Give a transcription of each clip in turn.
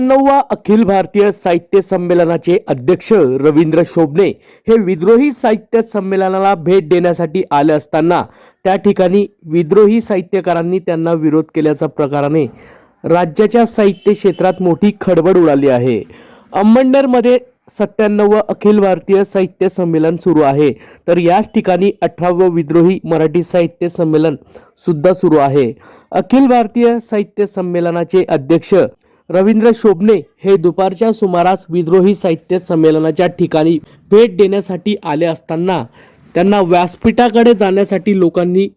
सत्त्याण्णववा अखिल भारतीय साहित्य संमेलनाचे अध्यक्ष रवींद्र शोभणे हे विद्रोही साहित्य संमेलनाला भेट देण्यासाठी आले असताना त्या ठिकाणी विद्रोही साहित्यकारांनी त्यांना विरोध केल्याच्या प्रकाराने राज्याच्या साहित्य क्षेत्रात मोठी खडबड उडाली आहे. अंबंडरमध्ये सत्त्याण्णववं अखिल भारतीय साहित्य संमेलन सुरू आहे. तर याच ठिकाणी अठरावं विद्रोही मराठी साहित्य संमेलन सुद्धा सुरू आहे. अखिल भारतीय साहित्य संमेलनाचे अध्यक्ष रवींद्र शोभणे हे दुपारच्या सुमारास विद्रोही साहित्य संमेलनाच्या ठिकाणी भेट देण्यासाठी आले असताना त्यांना व्यासपीठाकडे जाण्यासाठी लोकांनी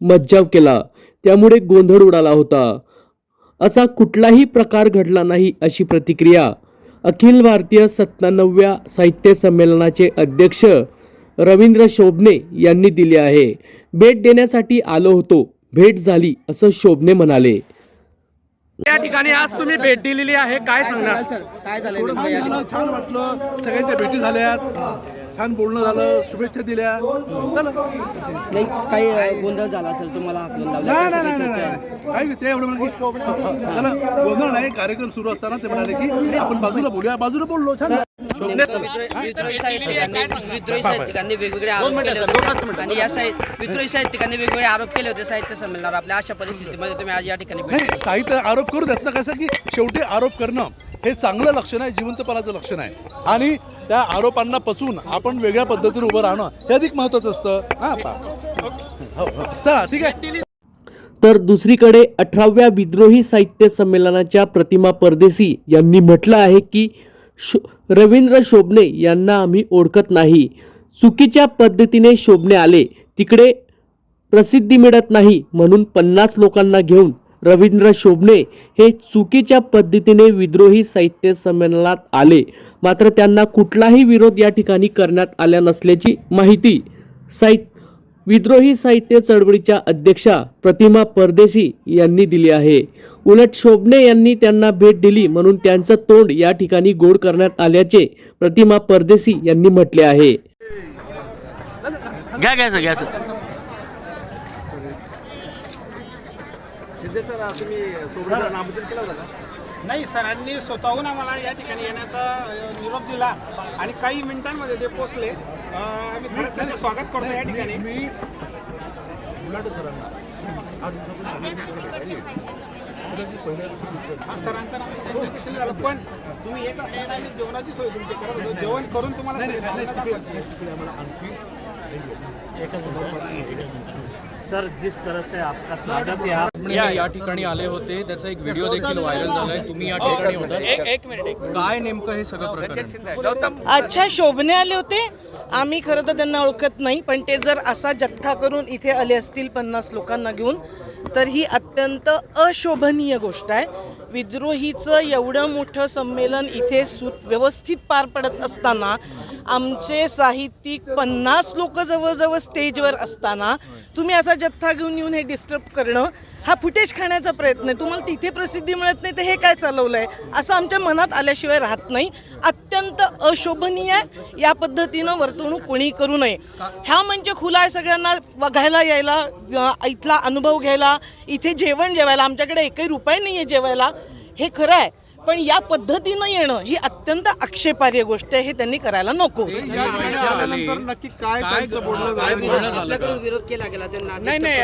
मज्जाव केला. त्यामुळे गोंधळ उडाला होता. असा कुठलाही प्रकार घडला नाही अशी प्रतिक्रिया. अखिल भारतीय सत्त्याण्णव्या साहित्य संमेलनाचे अध्यक्ष रवींद्र शोभणे यांनी दिली आहे. भेट देण्यासाठी आलो होतो. भेट झाली असं शोभणे म्हणाले. या ठिकाणी आज तुम्ही भेट दिलेली आहे काय सांगणार काय झालं छान वाटलं सगळ्यांच्या भेटी झाल्यात छान बोलणं झालं शुभेच्छा दिल्या. झालं नाही काही गोंधळ झाला असेल तुम्हाला हाकलून लावलं नाही नाही नाही नाही नाही. काय ते एवढं म्हणाले की त्याला गोंधळ नाही कार्यक्रम सुरू असताना ते म्हणाले की आपण बाजूला बोलूया बाजूला बोललो छान झालं. विद्रोही साहित्यिकांनी विद्रोही साहित्यिकांनी वेगवेगळे आरोप केले होते. आणि या साहित्य विद्रोही साहित्यिकांनी वेगवेगळे आरोप केले होते साहित्य संमेलनावर. आपल्या अशा परिस्थितीमध्ये तुम्ही आज या ठिकाणी भेट नाही साहित्य आरोप करू देत ना कसं की शेवटी आरोप करणं. हे चांगलं लक्षण आहे जिवंतपणाचं लक्षण आहे. आणि त्या आरोपांना पसून आपण वेगळ्या पद्धतीने उभं राहणं हे अधिक महत्वाचं असतं. हां हो हो. चला ठीक आहे. तर दुसरीकडे अठराव्या विद्रोही साहित्य संमेलनाच्या प्रतिमा परदेशी यांनी म्हटलं आहे की शो रवींद्र शोभणे यांना आम्ही ओळखत नाही. चुकीच्या पद्धतीने शोभणे आले. तिकडे प्रसिद्धी मिळत नाही म्हणून पन्नास लोकांना घेऊन रवींद्र शोभणे हे चुकीच्या पद्धतीने विद्रोही साहित्य संमेलनात आले. मात्र त्यांना कुठलाही विरोध या ठिकाणी करण्यात आल्या नसल्याची माहिती साहित्य विद्रोही साहित्य चळवळीच्या अध्यक्षा प्रतिमा परदेशी यांनी दिली आहे. उलट शोभणे यांनी त्यांना भेट दिली म्हणून त्यांचं तोंड या ठिकाणी गोड करण्यात आल्याचे प्रतिमा परदेशी यांनी म्हटले आहे. घ्या घ्या घ्या सर. नाही सरांनी स्वतःहून आम्हाला या ठिकाणी येण्याचा निरोप दिला आणि काही मिनिटांमध्ये ते पोचले आम्ही खरंच त्यांचं स्वागत करतो या ठिकाणी. मी मुलाटे सरांना आठ दिवसापूर्वी कदाचित पहिल्या दिवशी दुसऱ्या हा, सरांचं नाव communication झालं. पण तुम्ही येत असताना आम्ही जेवणाची सोय तुमची करत होतो. जेवण करून तुम्हाला नाही नाही भावना तिकडे दाखवायची. तिकडे आम्हाला आणखी सर जिस तरह से आपका स्वागत है आप या या ठिकाणी आले होते त्याचा एक व्हिडिओ देखील व्हायरल झालाय. तुम्ही या ठिकाणी होता एक मिनिट एक काय नेमकं हे सगळं प्रकरण? अच्छा शोभने आले होते? आम्ही खरं तर त्यांना ओळखत नाही पण ते जर असा जथ्था करून इथे आले असतील पन्नास लोकांना घेऊन तर ही अत्यंत अशोभनीय गोष्ट आहे. विद्रोहीचं एवढं मोठं संमेलन इथे सु व्यवस्थित पार पडत असताना आमचे साहित्यिक पन्नास लोक जवळजवळ स्टेजवर असताना तुम्ही असा जथ्था घेऊन येऊन हे डिस्टर्ब करणं हा फुटेज खाण्याचा प्रयत्न आहे. तुम्हाला तिथे प्रसिद्धी मिळत नाही तर हे काय चालवलं आहे असं आमच्या मनात आल्याशिवाय राहत नाही. अत्यंत अशोभनीय या पद्धतीनं वर्तवणूक कोणी करू नये. ह्या म्हणजे खुला आहे सगळ्यांना बघायला यायला इथला अनुभव घ्यायला इथे जेवण जेवायला आमच्याकडे एकही रुपये नाही आहे जेवायला. हे खरं आहे. पण या पद्धतीनं येणं ही अत्यंत आक्षेपार्ह गोष्ट आहे हे त्यांनी करायला नको. नक्की काय? विरोध केला गेला त्यांना नाही, नाही.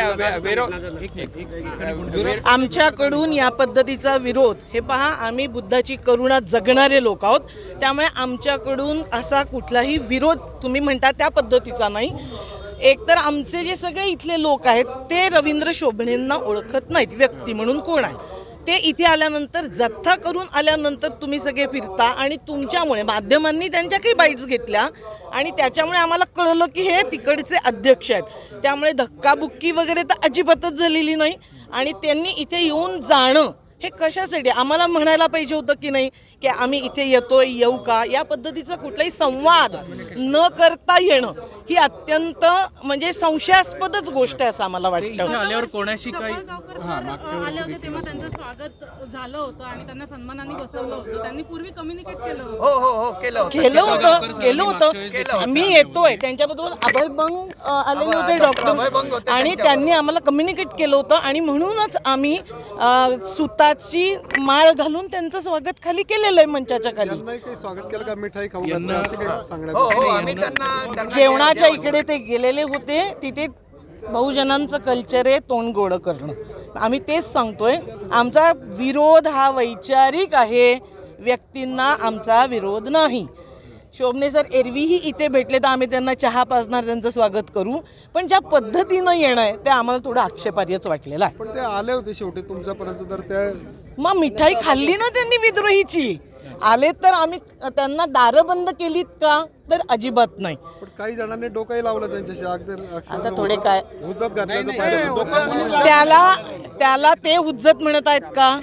आमच्याकडून या पद्धतीचा विरोध हे पहा आम्ही बुद्धाची करुणा जगणारे लोक आहोत. त्यामुळे आमच्याकडून असा कुठलाही विरोध तुम्ही म्हणता त्या पद्धतीचा नाही. एकतर आमचे जे सगळे इथले लोक आहेत ते रवींद्र शोभणेंना ओळखत नाहीत व्यक्ती म्हणून कोण आहे? ते इथे आल्यानंतर जथ्था करून आल्यानंतर तुम्ही सगळे फिरता आणि तुमच्यामुळे माध्यमांनी त्यांच्या काही बाईट्स घेतल्या आणि त्याच्यामुळे आम्हाला कळलं की हे तिकडचे अध्यक्ष आहेत. त्यामुळे धक्काबुक्की वगैरे तर अजिबातच झालेली नाही आणि त्यांनी इथे येऊन जाणं हे कशासाठी? आम्हाला म्हणायला पाहिजे होतं की नाही की आम्ही इथे येतोय येऊ का? या पद्धतीचा कुठलाही संवाद न करता येणं ही अत्यंत म्हणजे संशयास्पदच गोष्ट आहे असं आम्हाला इथे वाटतं. आल्यावर कोणाशी काही गावकर हा मागच्या आले वर्षी होते देखील तेव्हा त्यांचं स्वागत झालं होतं आणि त्यांना सन्मानाने बसवलं होतं. त्यांनी पूर्वी कम्युनिकेट केलं होतं. हो हो हो केलं होतं. केलं होतं केलं होतं. मी येतोय. त्यांच्याबरोबर अभयभंग अ, आलेले होते डॉक्टर आणि त्यांनी आम्हाला कम्युनिकेट केलं होतं आणि म्हणूनच आम्ही अ, सुतार फुलाची माळ घालून त्यांचं स्वागत खाली केलेलं आहे मंचाच्या खाली. काही स्वागत केलं का? मिठाई खाऊ जेवणाच्या इकडे ते गेलेले होते. तिथे बहुजनांचं कल्चर आहे तोंड गोड करणं. आम्ही तेच सांगतोय. आमचा विरोध हा वैचारिक आहे. व्यक्तींना आमचा विरोध नाही. शोभने सर एरवीही इथे भेटले तर आम्ही त्यांना चहा पाजणार त्यांचं स्वागत करू. पण ज्या पद्धतीनं येणं आहे ते आम्हाला थोडं आक्षेपार्हच वाटलेलं आहे. पण ते आले होते शेवटी तुमच्यापर्यंत तर त्या मग मिठाई खाल्ली ना त्यांनी विद्रोहीची? आले तर आम्ही त्यांना दारं बंद केलीत का? तर अजिबात नाही. पण काही जणांनी डोकंही लावलं त्यांच्याशी अगदी आता थोडे काय त्याला त्याला ते हुज्जत म्हणत आहेत का?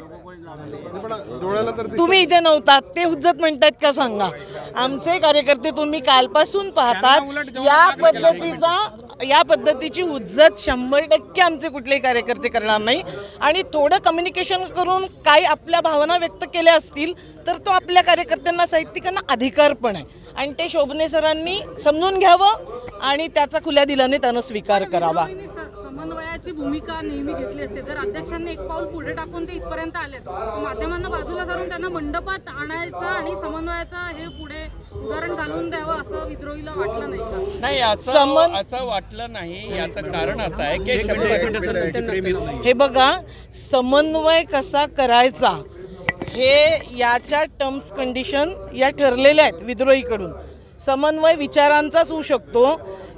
तुम्ही इथे नव्हतात. ते हुज्जत म्हणतायत का सांगा? आमचे कार्यकर्ते तुम्ही कालपासून पाहतात या पद्धतीचा या पद्धतीची हुज्जत शंभर टक्के आमचे कुठलेही कार्यकर्ते करणार नाही. आणि थोडं कम्युनिकेशन करून काही आपल्या भावना व्यक्त केल्या असतील तर तो आपल्या कार्यकर्त्यांना साहित्यिकांना अधिकार पण आहे. आणि ते शोभने सरांनी समजून घ्यावं आणि त्याचा खुल्या दिलाने त्यानं स्वीकार करावा. समन्वयाची भूमिका नेहमी घेतली असते. जर अध्यक्षांनी एक पाऊल पुढे टाकून ते इथपर्यंत आलेत तर माध्यमांना बाजूला सारून त्यांना मंडपात आणायचं आणि समन्वयाचं हे पुढे उदाहरण घालून द्यावं असं विद्रोहीला वाटलं नाही का? नाही असं असं वाटलं नाही. याचं कारण असं आहे की हे बघा समन्वय कसा करायचा हे याच्या टर्म्स कंडिशन या ठरलेल्या आहेत विद्रोहीकडून. समन्वय विचारांचाच होऊ शकतो.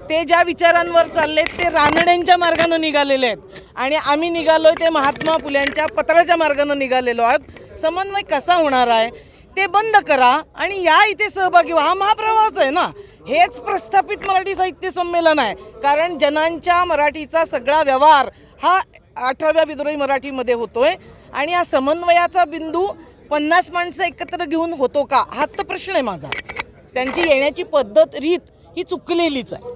ते ज्या विचारांवर चालले ते रानड्यांच्या मार्गानं निघालेले आहेत. आणि आम्ही निघालो ते महात्मा फुल्यांच्या पत्राच्या मार्गानं निघालेलो आहोत. समन्वय कसा होणार आहे ते बंद करा आणि या इथे सहभागी व्हा. हा महाप्रवाहच आहे ना. हेच प्रस्थापित मराठी साहित्य संमेलन आहे. कारण जनांच्या मराठीचा सगळा व्यवहार हा अठराव्या विद्रोही मराठीमध्ये होतोय. आणि हा समन्वयाचा बिंदू पन्नास माणसं एकत्र घेऊन होतो का? हाच तर प्रश्न आहे माझा. त्यांची येण्याची पद्धत रीत ही चुकलेलीच आहे.